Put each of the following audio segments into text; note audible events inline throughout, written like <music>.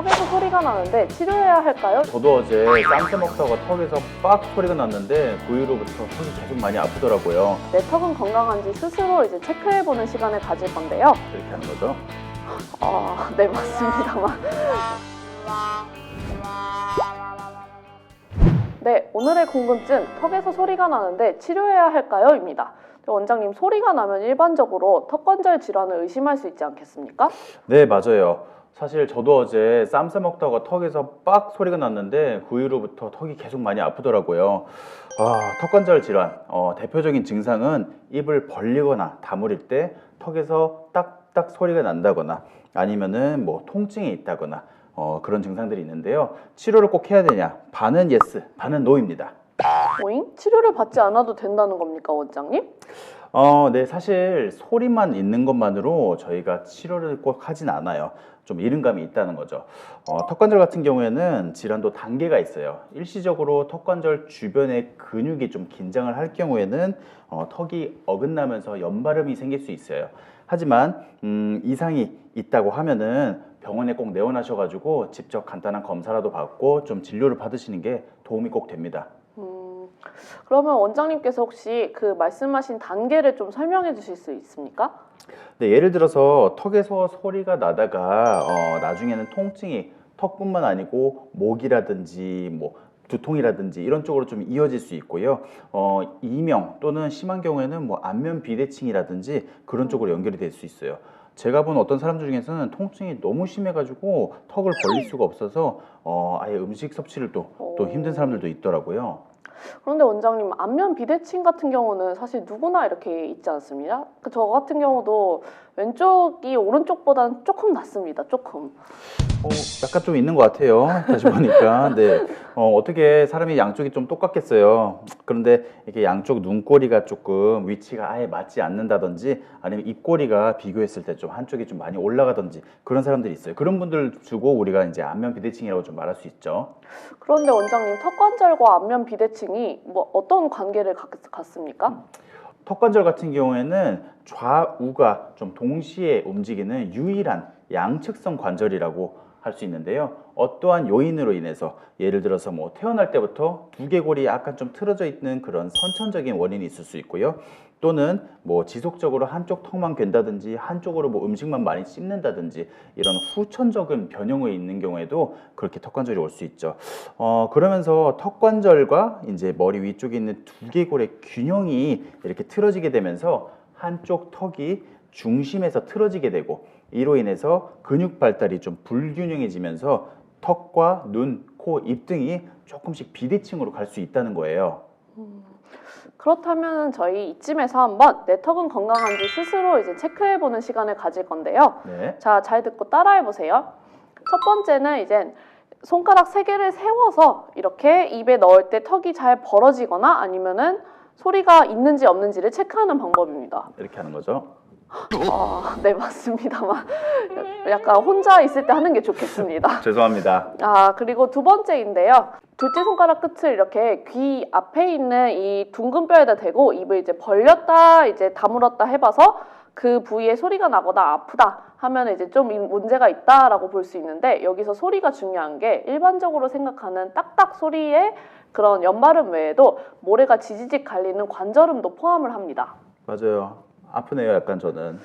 턱에서 소리가 나는데 치료해야 할까요? 저도 어제 쌈싸 먹다가 턱에서 빡 소리가 났는데 그 이후로부터 턱이 계속 많이 아프더라고요. 내 턱은 건강한지 스스로 이제 체크해보는 시간을 가질 건데요. 이렇게 하는 거죠. 아, 네, 맞습니다만. 네, 오늘의 궁금증, 턱에서 소리가 나는데 치료해야 할까요? 입니다. 원장님, 소리가 나면 일반적으로 턱관절 질환을 의심할 수 있지 않겠습니까? 네, 맞아요. 사실 저도 어제 쌈 싸 먹다가 턱에서 빡 소리가 났는데 그 이후로부터 턱이 계속 많이 아프더라고요. 아, 턱관절 질환. 어, 대표적인 증상은 입을 벌리거나 다물을 때 턱에서 딱딱 소리가 난다거나 아니면은 뭐 통증이 있다거나 어, 그런 증상들이 있는데요. 치료를 꼭 해야 되냐? 반은 예스, 반은 노입니다. 오잉? 치료를 받지 않아도 된다는 겁니까, 원장님? 어, 네, 사실 소리만 있는 것만으로 저희가 치료를 꼭 하진 않아요. 좀 이른감이 있다는 거죠. 어, 턱관절 같은 경우에는 질환도 단계가 있어요. 일시적으로 턱관절 주변의 근육이 좀 긴장을 할 경우에는 어, 턱이 어긋나면서 연발음이 생길 수 있어요. 하지만 음, 이상이 있다고 하면은 병원에 꼭 내원하셔가지고 직접 간단한 검사라도 받고 좀 진료를 받으시는 게 도움이 꼭 됩니다. 음, 그러면 원장님께서 혹시 그 말씀하신 단계를 좀 설명해 주실 수 있습니까? 네, 예를 들어서 턱에서 소리가 나다가 어, 나중에는 통증이 턱뿐만 아니고 목이라든지 뭐 두통이라든지 이런 쪽으로 좀 이어질 수 있고요. 어, 이명 또는 심한 경우에는 뭐 안면 비대칭이라든지 그런 쪽으로 연결이 될 수 있어요. 제가 본 어떤 사람들 중에서는 통증이 너무 심해가지고 턱을 벌릴 수가 없어서 어, 아예 음식 섭취를 또, 또 힘든 사람들도 있더라고요. 그런데 원장님 안면 비대칭 같은 경우는 사실 누구나 이렇게 있지 않습니까? 그저 같은 경우도 왼쪽이 오른쪽보다는 조금 낫습니다. 조금. 어, 약간 좀 있는 것 같아요. 다시 보니까. 네. 어, 어떻게 사람이 양쪽이 좀 똑같겠어요. 그런데 이게 양쪽 눈꼬리가 조금 위치가 아예 맞지 않는다든지 아니면 입꼬리가 비교했을 때 좀 한쪽이 좀 많이 올라가든지 그런 사람들이 있어요. 그런 분들 주고 우리가 이제 안면 비대칭이라고 좀 말할 수 있죠. 그런데 원장님 턱 관절과 안면 비대칭이 뭐 어떤 관계를 갖, 갖습니까? 턱관절 같은 경우에는 좌우가 좀 동시에 움직이는 유일한 양측성 관절이라고 할 수 있는데요. 어떠한 요인으로 인해서 예를 들어서 뭐 태어날 때부터 두개골이 약간 좀 틀어져 있는 그런 선천적인 원인이 있을 수 있고요. 또는 뭐 지속적으로 한쪽 턱만 괜다든지 한쪽으로 뭐 음식만 많이 씹는다든지 이런 후천적인 변형이 있는 경우에도 그렇게 턱관절이 올 수 있죠. 어, 그러면서 턱관절과 이제 머리 위쪽에 있는 두개골의 균형이 이렇게 틀어지게 되면서 한쪽 턱이 중심에서 틀어지게 되고 이로 인해서 근육 발달이 좀 불균형해지면서 턱과 눈, 코, 입 등이 조금씩 비대칭으로 갈 수 있다는 거예요. 그렇다면 저희 이쯤에서 한번 내 턱은 건강한지 스스로 이제 체크해보는 시간을 가질 건데요. 네. 자, 잘 듣고 따라해 보세요. 첫 번째는 이제 손가락 세 개를 세워서 이렇게 입에 넣을 때 턱이 잘 벌어지거나 아니면은 소리가 있는지 없는지를 체크하는 방법입니다. 이렇게 하는 거죠. 아, <laughs> 네, 맞습니다만. 약간 혼자 있을 때 하는 게 좋겠습니다. <laughs> 죄송합니다. 아, 그리고 두 번째인데요. 둘째 손가락 끝을 이렇게 귀 앞에 있는 이 둥근 뼈에다 대고 입을 이제 벌렸다, 이제 다물었다 해봐서 그 부위에 소리가 나거나 아프다 하면 이제 좀이 문제가 있다라고 볼 수 있는데 여기서 소리가 중요한 게 일반적으로 생각하는 딱딱 소리의 그런 연발음 외에도 모래가 지지직 갈리는 관절음도 포함을 합니다. 맞아요. 아프네요, 약간 저는.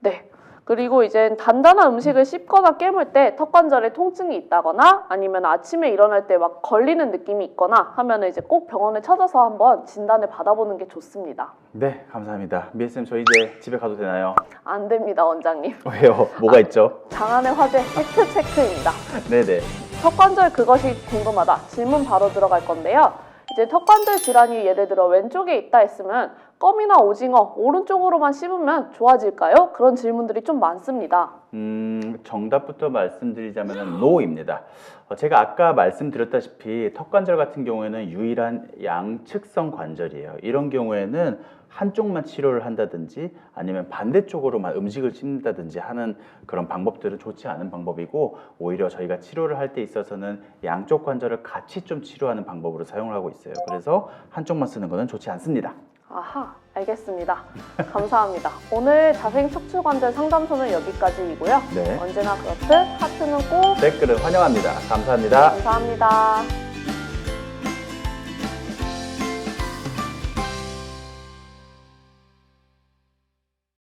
네. 그리고 이제 단단한 음식을 씹거나 깨물 때 턱 관절에 통증이 있다거나 아니면 아침에 일어날 때 막 걸리는 느낌이 있거나 하면 이제 꼭 병원을 찾아서 한번 진단을 받아보는 게 좋습니다. 네, 감사합니다. 미애쌤, 저 이제 집에 가도 되나요? 안 됩니다, 원장님. <laughs> 왜요? 뭐가 있죠? 장안의 화제 팩트 체크입니다. 네네. 턱 관절 그것이 궁금하다. 질문 바로 들어갈 건데요. 이제 턱관절 질환이 예를 들어 왼쪽에 있다 했으면 껌이나 오징어 오른쪽으로만 씹으면 좋아질까요? 그런 질문들이 좀 많습니다. 음, 정답부터 말씀드리자면 NO입니다. 어, 제가 아까 말씀드렸다시피 턱관절 같은 경우에는 유일한 양측성 관절이에요. 이런 경우에는 한쪽만 치료를 한다든지 아니면 반대쪽으로만 음식을 씹는다든지 하는 그런 방법들은 좋지 않은 방법이고 오히려 저희가 치료를 할 때 있어서는 양쪽 관절을 같이 좀 치료하는 방법으로 사용을 하고 있어요. 그래서 한쪽만 쓰는 것은 좋지 않습니다. 아하, 알겠습니다. 감사합니다. 오늘 자생 척추 관절 상담소는 여기까지이고요. 네. 언제나 그렇듯 하트는 꼭 댓글을 환영합니다. 감사합니다. 감사합니다.